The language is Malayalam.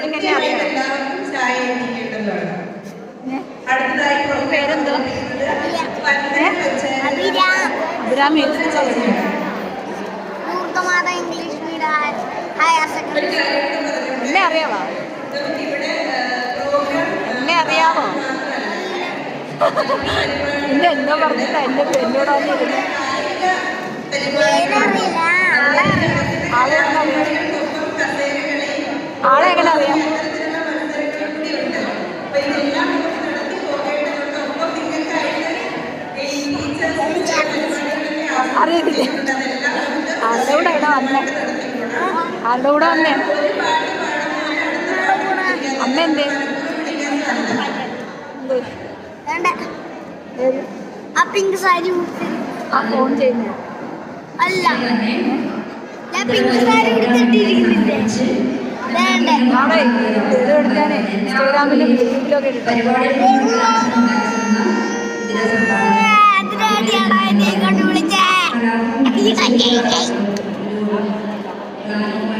നിനക്ക് എന്നെ അറിയാം. എല്ലാവർക്കും ചായ എത്തിക്കേണ്ടല്ലോ ഏ? അടുത്തതായി പേരെന്തോ? അഭിരാം. അഭിരാമി എന്നെ അറിയാവോ? എന്നെ അറിയാവോ? എന്നെ എന്തോ പറഞ്ഞിട്ടാ എന്റെ എന്നോട് വന്നിരുന്നു. അറിയാം അറിയത്തില്ല. ആരുടെ കൂടെ ഇവിടെ വന്നേ? ആരുടെ കൂടെ വന്നേ? അമ്മ എന്തേ? ആ പിങ്ക് സാരി ഉടുത്ത് ആ ഫോൺ ചെയ്യുന്നു. അല്ല. ഞാൻ പിങ്ക് സാരി ഉടുത്തിട്ടിരിക്കുന്നില്ലേ. നാളെ ഇത് എടുക്കാനേ ഇൻസ്റ്റാഗ്രാമിലും യൂട്യൂബിലും ഒക്കെ ഇട്ടേ ആ